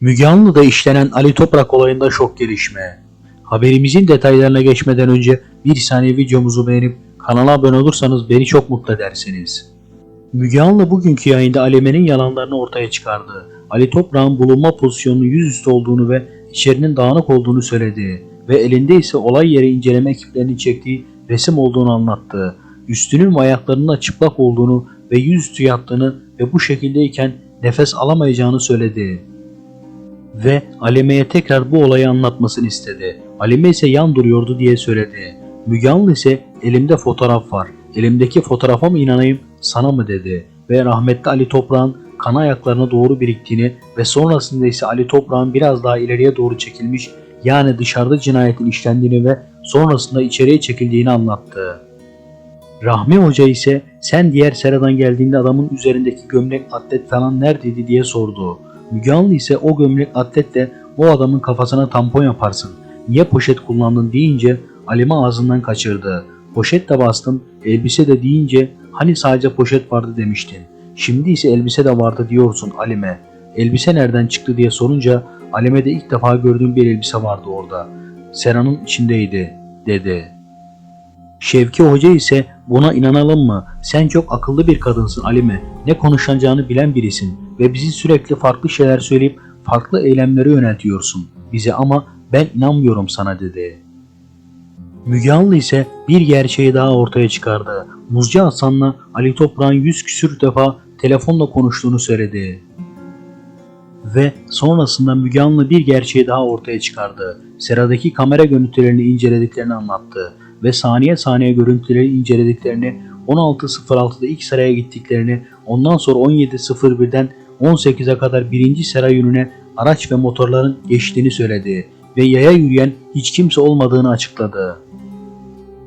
Müge Anlı'da işlenen Ali Toprak olayında şok gelişme. Haberimizin detaylarına geçmeden önce bir saniye videomuzu beğenip kanala abone olursanız beni çok mutlu edersiniz. Müge Anlı bugünkü yayında Aleme'nin yalanlarını ortaya çıkardı. Ali Toprak'ın bulunma pozisyonunun yüzüstü olduğunu ve içerinin dağınık olduğunu söyledi ve elinde ise olay yeri inceleme ekiplerinin çektiği resim olduğunu anlattı. Üstünün ve ayaklarının çıplak olduğunu ve yüzüstü yattığını ve bu şekildeyken nefes alamayacağını söyledi ve Aleme'ye tekrar bu olayı anlatmasını istedi. Aleme ise yan duruyordu diye söyledi. Müge Anlı ise elimde fotoğraf var. Elimdeki fotoğrafa mı inanayım sana mı dedi. Ve rahmetli Ali Toprak'ın kan ayaklarına doğru biriktiğini ve sonrasında ise Ali Toprak'ın biraz daha ileriye doğru çekilmiş yani dışarıda cinayetin işlendiğini ve sonrasında içeriye çekildiğini anlattı. Rahmi Hoca ise sen diğer seradan geldiğinde adamın üzerindeki gömlek atlet falan neredeydi diye sordu. Müge ise o gömlek atletle o adamın kafasına tampon yaparsın. Niye poşet kullandın deyince Alime ağzından kaçırdı. Poşet de bastım, elbise de deyince hani sadece poşet vardı demiştin. Şimdi ise elbise de vardı diyorsun Alime. Elbise nereden çıktı diye sorunca Alime'de ilk defa gördüğüm bir elbise vardı orada. Sera'nın içindeydi dedi. Şevki Hoca ise buna inanalım mı? Sen çok akıllı bir kadınsın Alime. Ne konuşacağını bilen birisin ve bizi sürekli farklı şeyler söyleyip farklı eylemlere yöneltiyorsun bize ama ben inanmıyorum sana dedi. Müge Anlı ise bir gerçeği daha ortaya çıkardı. Muzcu Hasan'la Ali Toprak'ın yüz küsür defa telefonla konuştuğunu söyledi. Ve sonrasında Müge Anlı bir gerçeği daha ortaya çıkardı. Seradaki kamera görüntülerini incelediklerini anlattı ve saniye saniye görüntüleri incelediklerini 16.06'da ilk sıraya gittiklerini ondan sonra 17.01'den 18'e kadar birinci sıra yönüne araç ve motorların geçtiğini söyledi ve yaya yürüyen hiç kimse olmadığını açıkladı.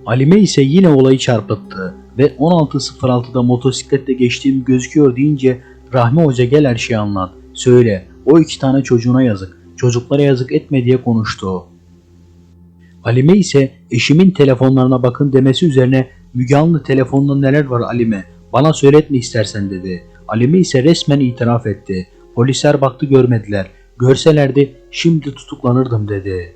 Alime ise yine olayı çarpıttı ve 16.06'da motosikletle geçtiğim gözüküyor deyince Rahmi Hoca gel her şeyi anlat. Söyle o iki tane çocuğuna yazık. Çocuklara yazık etme diye konuştu. Alime ise eşimin telefonlarına bakın demesi üzerine Müge Anlı telefonda neler var Alime bana söyletme istersen dedi. Alime ise resmen itiraf etti. Polisler baktı görmediler. Görselerdi şimdi tutuklanırdım dedi.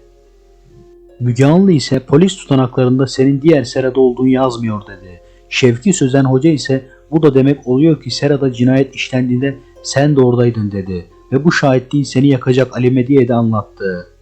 Müge Anlı ise polis tutanaklarında senin diğer serada olduğunu yazmıyor dedi. Şevki Sözen Hoca ise bu da demek oluyor ki serada cinayet işlendiğinde sen de oradaydın dedi. Ve bu şahitliğin seni yakacak Alime diye de anlattı.